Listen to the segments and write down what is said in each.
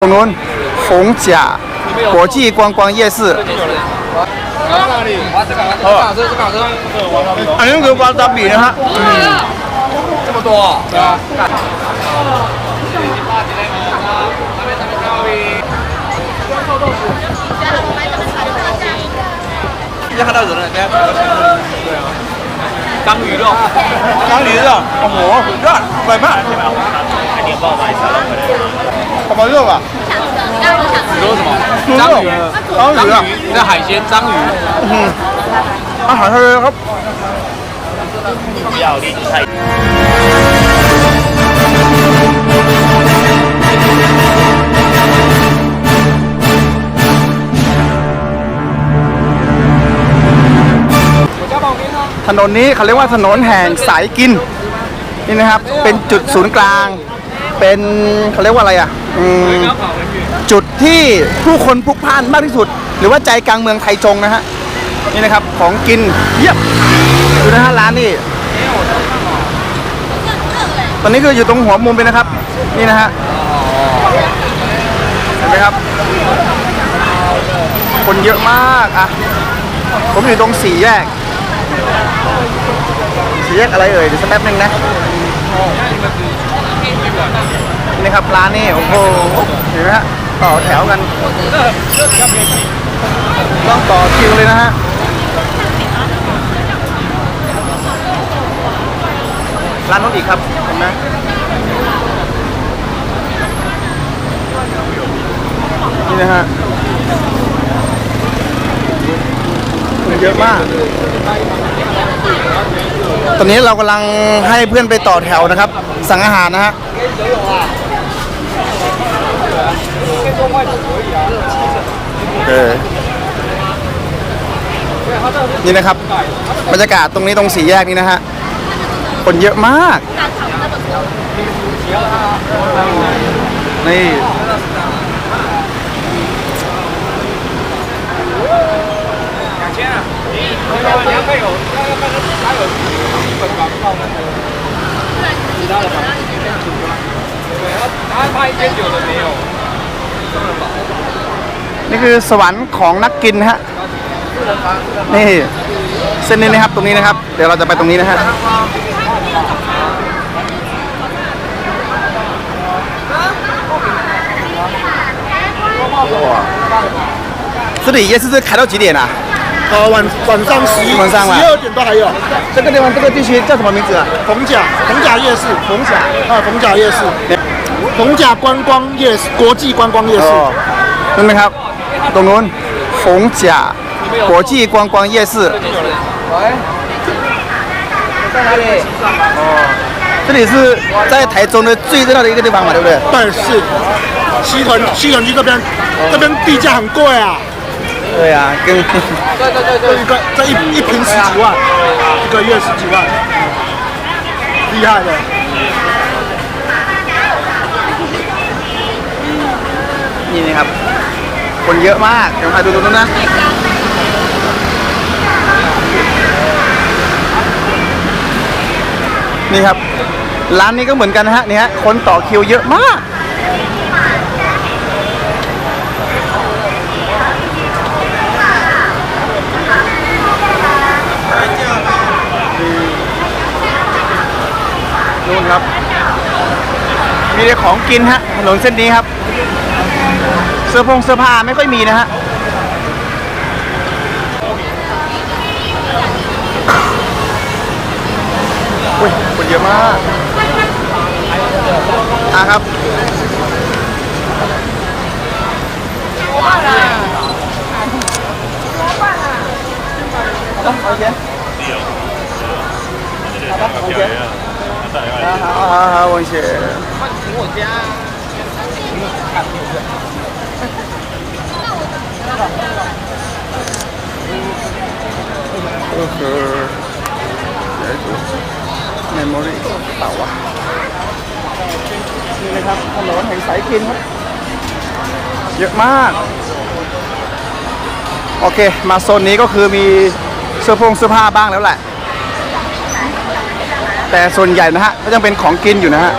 恐龙、红甲国际观光夜市。啊！哎，这个光大比呢哈？这么多。啊。看到人了，对啊。干鱼肉，干鱼肉，哦，热，摆卖。么肉啊？你说什么？猪肉章鱼，章鱼啊章鱼，那海鲜章鱼。 อืมอาหารทะเลครับ ถนนนี้เขาเรียกว่าถนนแห่งสายกินนี่นะครับ เป็นจุดศูนย์กลาง เป็นเขาเรียกว่าอะไรอะอืมจุดที่ผู้คนพลุกพล่านมากที่สุด หรือว่าใจกลางเมืองไทจงนะฮะนี่นะครับของกินเยี่ยมดูนะฮะร้านนี่ตอนนี้คืออยู่ตรงหัวมุมเลยนะครับ นี่นะฮะเห็นไหมครับ คนเยอะมากอะผมอยู่ตรงสี่แยกสี่แยกอะไรเอ่ยเดี๋ยวสักแป๊บนึงนะ นี่ครับร้านนี่โอ้โหเห็นไหมฮะต่อแถวกันต้องต่อคิวเลยนะฮะร้านนู้นอีกครับเห็นไหมนี่นะฮะคนเยอะมาก ตอนนี้เรากำลังให้เพื่อนไปต่อแถวนะครับ สั่งอาหารนะฮะเออนี่นะครับ บรรยากาศตรงนี้ตรงสี่แยกนี้นะฮะ คนเยอะมาก นี่ นี่คือสวรรค์ของนักกินนะฮะ นี่ เส้นนี้นะครับ ตรงนี้นะครับ เดี๋ยวเราจะไปตรงนี้นะฮะ 这里夜市是开到几点啊？ 呃，晚晚上十一晚上啊十二点都还有。这个地方这个地区叫什么名字啊？逢甲逢甲夜市，红甲。啊，逢甲夜市，逢甲观光夜市，国际观光夜市。 อ๋อนั่นไหมครับ ตรงนู้นฝงจ่า国际观光夜市在哪里？这里是在台中的最热闹的一个地方嘛，对不对？但是西屯西屯区这边这边地价很贵啊， 对啊，跟对对对这一个这一一平十几万，一个月十几万，厉害的。 นี่นะครับ คนเยอะมาก เดี๋ยวพาดูตรงนู้นนะ นี่ครับ ร้านนี้ก็เหมือนกันนะฮะ นี่ฮะ คนต่อคิวเยอะมาก นู่นครับ มีแต่ของกินฮะถนนเส้นนี้ครับ เสื้อผงเสื้อผ้าไม่ค่อยมีนะฮะอุ้ยคนเยอะมากอะครับต้องเอาเยอะเอาปะเอาเยอ ดี๋ยวดูเมมโมรี่เปล่าวะนี่นะครับถนนแห่งสายกินครับ เยอะมาก โอเค มาโซนนี้ก็คือมีเสื้อผงเสื้อผ้าบ้างแล้วแหละ แต่ส่วนใหญ่นะฮะ ก็ยังเป็นของกินอยู่นะฮะ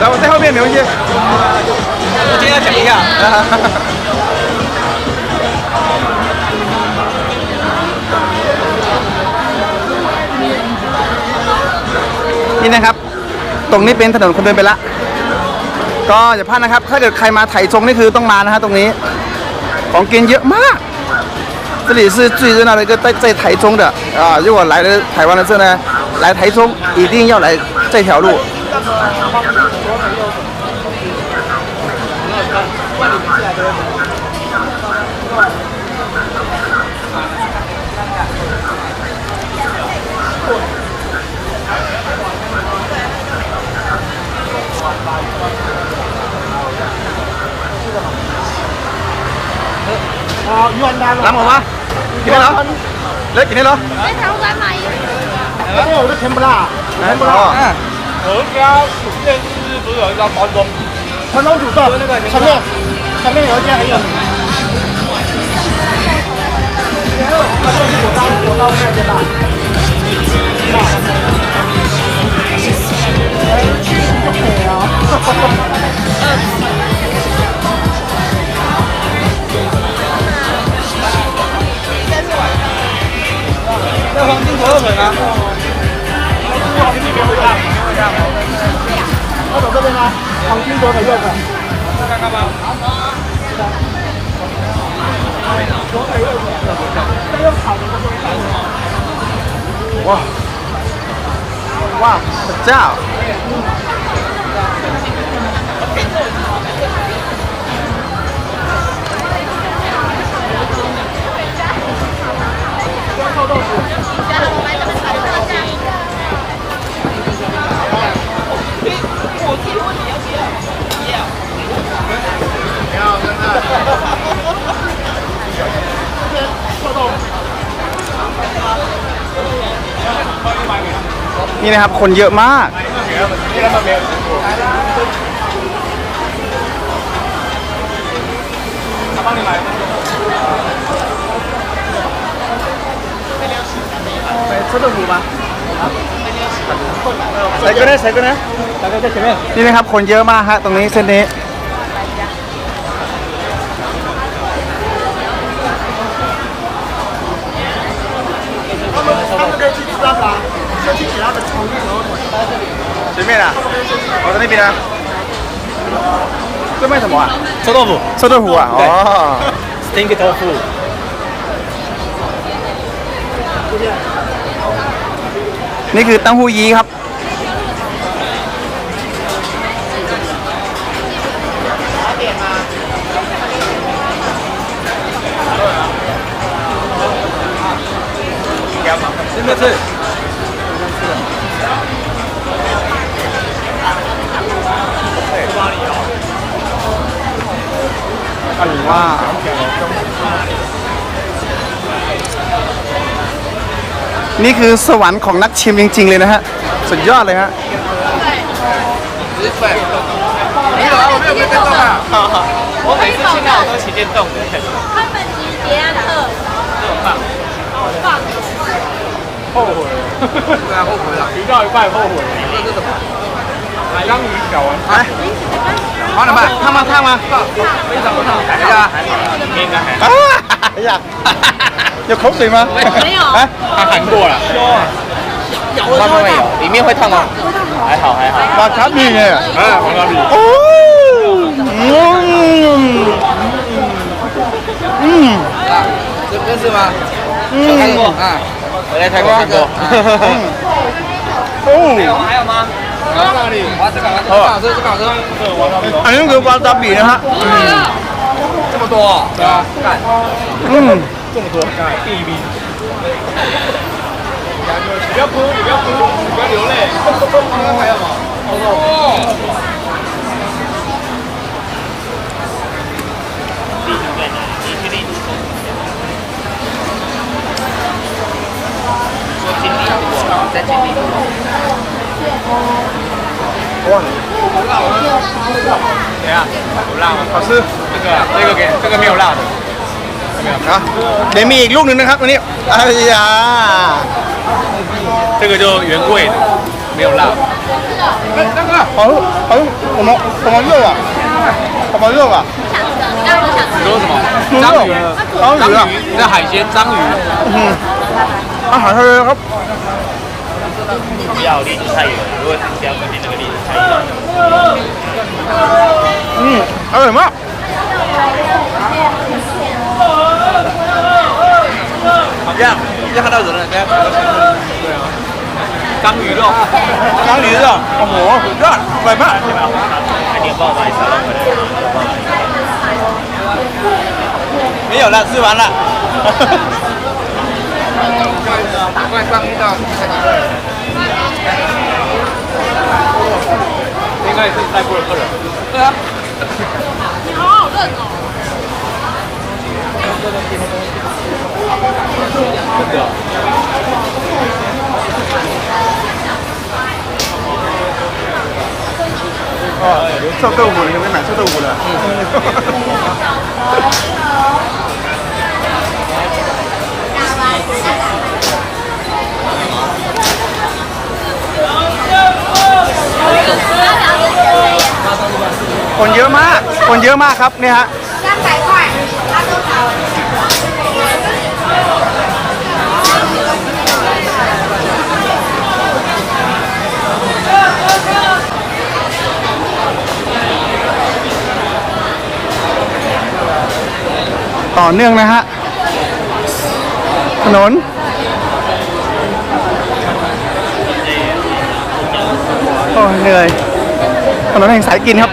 然后在后面没关系。我今天要讲一下。 นี่นะครับ ตรงนี้เป็นถนนคนเดินไปละ ก็อย่าพลาดนะครับ ถ้าเกิดใครมาไถจงนี่คือต้องมานะฮะตรงนี้ ของกินเยอะมาก这里是最热闹的一个在在台中的啊，如果来了台湾的时候呢，来台中一定要来这条路。啊， làm không á? Cái đó lấy cái này đó lấy tháo ra mày. Lấy cái đó tempura tempura ở cái cái bây giờ là món đồng món đồng chủ tớ chấm lên chấm lên rồi chứ hay rồi Thank you. โยนหน่อยโยนหน่อยว้าวว้าวพระเจ้า นี่นะครับ คนเยอะมากนี่นะครับ คนเยอะมากฮะตรงนี้เส้นนี้ 对面的，我在那边啊。这卖什么啊됩니 다. 어, 됩니 다. 끝말에서 뭐 야? 소도 부. 소도부 야. 아. 스테인크 더 프. 네, 그ครับ. ว้า นี่คือสวรรค์ของนักชิมจริง ๆ เลยนะฮะ สุดยอดเลยฮะ 没有啊，我没有跟电动啊。我每次去那我都骑电动的。他们集结特后悔了。对啊，后悔了。提到一半后悔。这是什么？ 海浪鱼饺啊。来，好了吧，烫吗？烫吗？非常烫。还好，还好，应该还好。啊，哎呀，有口水吗？没有啊，他喊过了。外面会有，里面会烫吗？还好还好。瓦卡比耶。哎，黄咖喱。哦，嗯，嗯，这认识吗？嗯看过啊。我在泰国看过。哦，还有吗？ 好。吧，这，这，笔哈。这么多、啊，嗯，这么多，干，第一笔。不要哭，不要哭，不要流泪。还要吗？哦。经历过，经历过。哇， 怎样？有辣吗？好吃这个这个给这个没有辣的。 นะเดี๋ยวมีอีกลูกหนึ่งนะครับวันนี้ไอ้ยา 这个就原味的，没有辣。好好什么什么肉啊什么肉啊让我想你说什么？猪章肉鱼，章鱼啊章鱼，那海鲜章鱼。 อืมอาห 要离你太远，如果不要跟你那个离你太远。嗯，还有什么？好像一看到人了，大家对啊，缸鱼肉，缸鱼肉，哦，我不知道，外卖，还点爆买啥了？没有了，吃完了。赶快上遇到应该是泰国的客人。对啊。你好好认哦。真的。哦臭豆腐你有没有买臭豆腐的 คนเยอะมาก คนเยอะมากครับเนี่ยฮะต่อเนื่องนะฮะ ถนน โอ้เหนื่อย ถนนแห่งสายกินครับ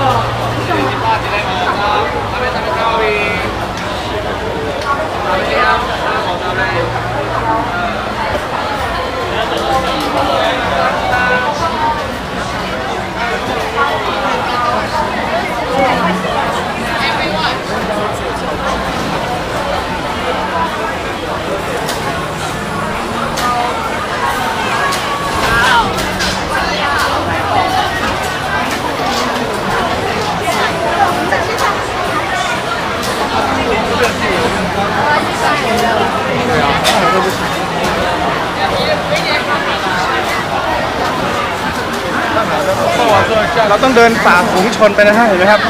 와. เราต้องเดินฝ่าฝูงชนไปนะฮะเห็นไหมครับ